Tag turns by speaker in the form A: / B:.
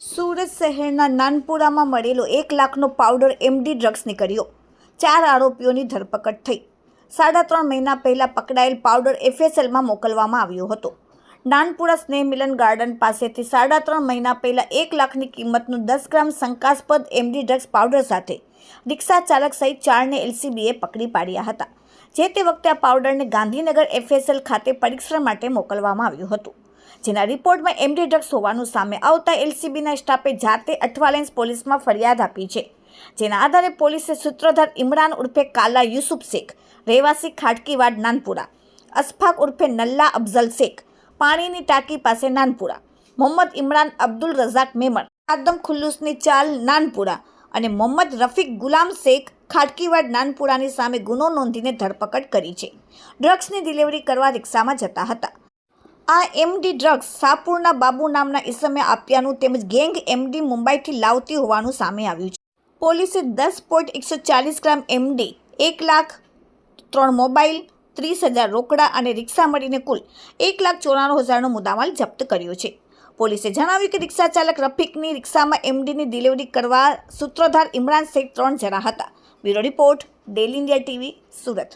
A: સુરત શહેરના નાનપુરામાં મળેલો એક લાખનો પાવડર એમડી ડ્રગ્સ નીકળ્યો ચાર આરોપીઓની ધરપકડ થઈ. સાડા ત્રણ મહિના પહેલાં પકડાયેલ પાવડર એફએસએલમાં મોકલવામાં આવ્યો હતો. નાનપુરા સ્નેહ મિલન ગાર્ડન પાસેથી સાડા ત્રણ મહિના પહેલાં એક લાખની કિંમતનું દસ ગ્રામ શંકાસ્પદ એમડી ડ્રગ્સ પાવડર સાથે રિક્ષા ચાલક સહિત ચારને એલસીબીએ પકડી પાડ્યા હતા, જે તે વખતે આ પાવડરને ગાંધીનગર એફએસએલ ખાતે પરીક્ષણ માટે મોકલવામાં આવ્યું હતું. જેના રિપોર્ટમાં એમડી ડ્રગ્સ હોવાનું સામે આવતા એલસીબીના સ્ટાફે જાતે અઠવાલેન્સ પોલીસમાં ફરિયાદ આપી છે, જેના આધારે પોલીસે સૂત્રધાર ઇમરાન ઉર્ફે કાલા યુસુફ શેખ, રહેવાસી ખાટકીવાડ નાનપુરા અસફાક ઉર્ફે નલ્લા અફઝલ શેખ પાણીની ટાંકી પાસે નાનપુરા. મોહમ્મદ ઇમરાન અબ્દુલ રઝાક મેમણ. આદમ ખુલ્લુસની ચાલ નાનપુરા અને મોહમ્મદ રફીક ગુલામ શેખ ખાટકીવાડ નાનપુરાની સામે ગુનો નોંધીને ધરપકડ કરી છે. ડ્રગ્સની ડિલિવરી કરવા રિક્ષામાં જતા હતા. આ એમડી ડ્રગ્સ સાપુરના બાબુ નામના ઈસમે આપ્યાનું તેમજ ગેંગ એમડી મુંબઈથી લાવતી હોવાનું સામે આવ્યું છે. પોલીસે દસ પોઈન્ટ એકસો ચાલીસ ગ્રામ એમડી, એક લાખ ત્રણ મોબાઈલ ત્રીસ હજાર રોકડા અને રિક્ષા મળીને કુલ એક લાખ ચોરાણું હજારનો મુદ્દામાલ જપ્ત કર્યો છે. પોલીસે જણાવ્યું કે રિક્ષા ચાલક રફીકની રિક્ષામાં એમડીની ડિલિવરી કરવા સૂત્રધાર ઇમરાન શેખ ત્રણ જણા હતા. Bureau report, daily India TV, Surat.